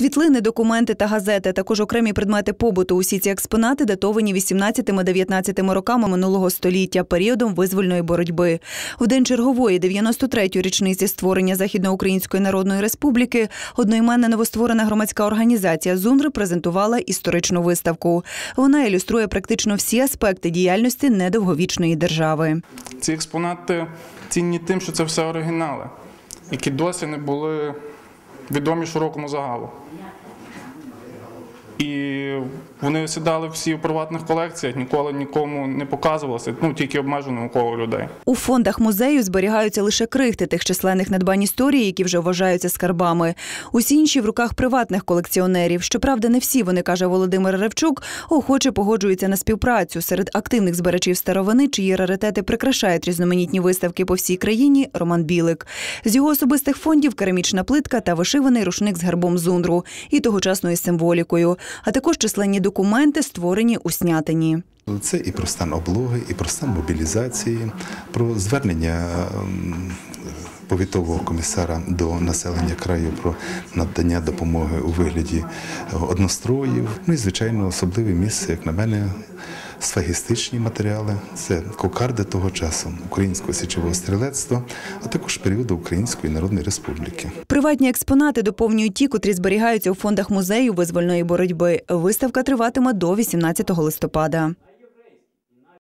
Світлини, документи та газети, також окремі предмети побуту. Усі ці експонати датовані 18-19 роками минулого століття, періодом визвольної боротьби. В день чергової 93-ї річниці створення Західноукраїнської Народної Республіки одноіменна новостворена громадська організація ЗУНР презентувала історичну виставку. Вона ілюструє практично всі аспекти діяльності недовговічної держави. Ці експонати цінні тим, що це все оригінали, які досі не були відомі широкому загалу. І вони сідали всі в приватних колекціях, ніколи нікому не показувалися, ну тільки обмеженому колу людей. У фондах музею зберігаються лише крихти тих численних надбань історії, які вже вважаються скарбами. Усі інші в руках приватних колекціонерів. Щоправда, не всі вони каже Володимир Ревчук, охоче погоджуються на співпрацю серед активних збирачів старовини, чиї раритети прикрашають різноманітні виставки по всій країні. Роман Білик з його особистих фондів керамічна плитка та вишиваний рушник з гербом зундру і тогочасною символікою, а також численні документи, створені у снятині. Це і про стан облоги, і про стан мобілізації, про звернення ем, повітового комісара до населення краю про надання допомоги у вигляді одностроїв. Ну і звичайно, особливе місце, як на мене, сфагістичні матеріали. Це кокарди того часу українського січового стрілецтва, а також періоду Української Народної Республіки. Приватні експонати доповнюють ті, котрі зберігаються у фондах музею визвольної боротьби. Виставка триватиме до 18 листопада.